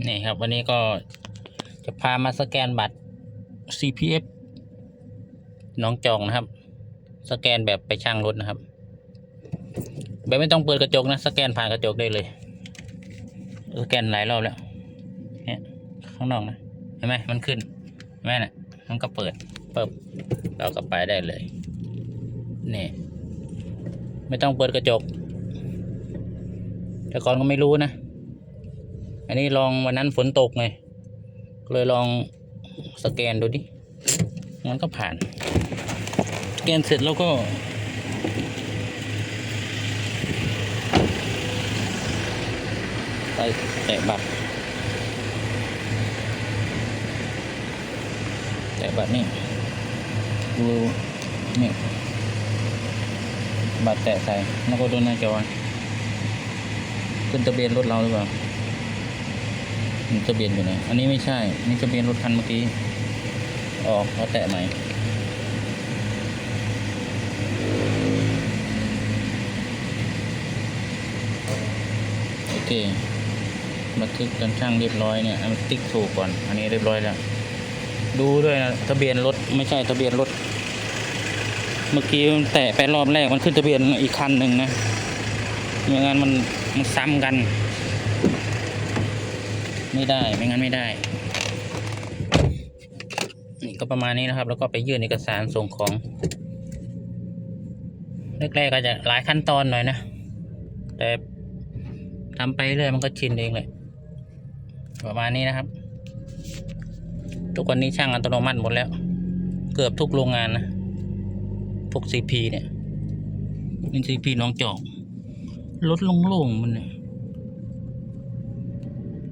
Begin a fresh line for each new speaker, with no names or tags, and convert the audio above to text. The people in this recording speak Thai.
นี่ครับวันนี้ก็จะพามาสแกนบัตร CPF น้องจองนะครับ สแกนแบบไปช่างรถนะครับ แบบไม่ต้องเปิดกระจกนะ สแกนผ่านกระจกได้เลย สแกนหลายรอบแล้วเนี่ยข้างนอกนะเห็นไหมมันขึ้นเห็นไหมน่ะมันก็เปิดเปิบเราก็ไปได้เลยนี่ไม่ต้องเปิดกระจก แต่ก่อนก็ไม่รู้นะ อันนี้ลองวันนั้นฝนตกไงเลยลองสแกนดูดิมันก็ผ่าน สแกนเสร็จแล้วก็ ไปแตะบัตรแตะบัตรนี่ดูนี่บัตรแตะใส่แล้วก็ดูหน้าจอขึ้นทะเบียนรถเราหรือเปล่า ทะเบียนอยู่ไหนอันนี้ไม่ใช่ นี่ทะเบียนรถคันเมื่อกี้ออกเขาแตะใหม่โอเคบันทึกการช่างเรียบร้อยเนี่ยอามาติ๊กถูกก่อน อันนี้เรียบร้อยแล้ว ดูด้วยนะทะเบียนรถไม่ใช่ทะเบียนรถ เมื่อกี้มันแตะไปรอบแรกมันขึ้นทะเบียนอีกคันหนึ่งนะไม่งั้นมันมันซ้ำกัน ไม่ได้ไม่งั้นไม่ได้ นี่ก็ประมาณนี้นะครับ แล้วก็ไปยื่นเอกสารส่งของแรกๆก็จะหลายขั้นตอนหน่อยนะ แต่ทำไปเรื่อยมันก็ชินเองเลยประมาณนี้นะครับ ทุกวันนี้ช่างอัตโนมัติหมดแล้ว เกือบทุกโรงงานนะพวกซีพีเนี่ยนี่ซีพีน้องจอกรถโล่งๆมันเนี่ย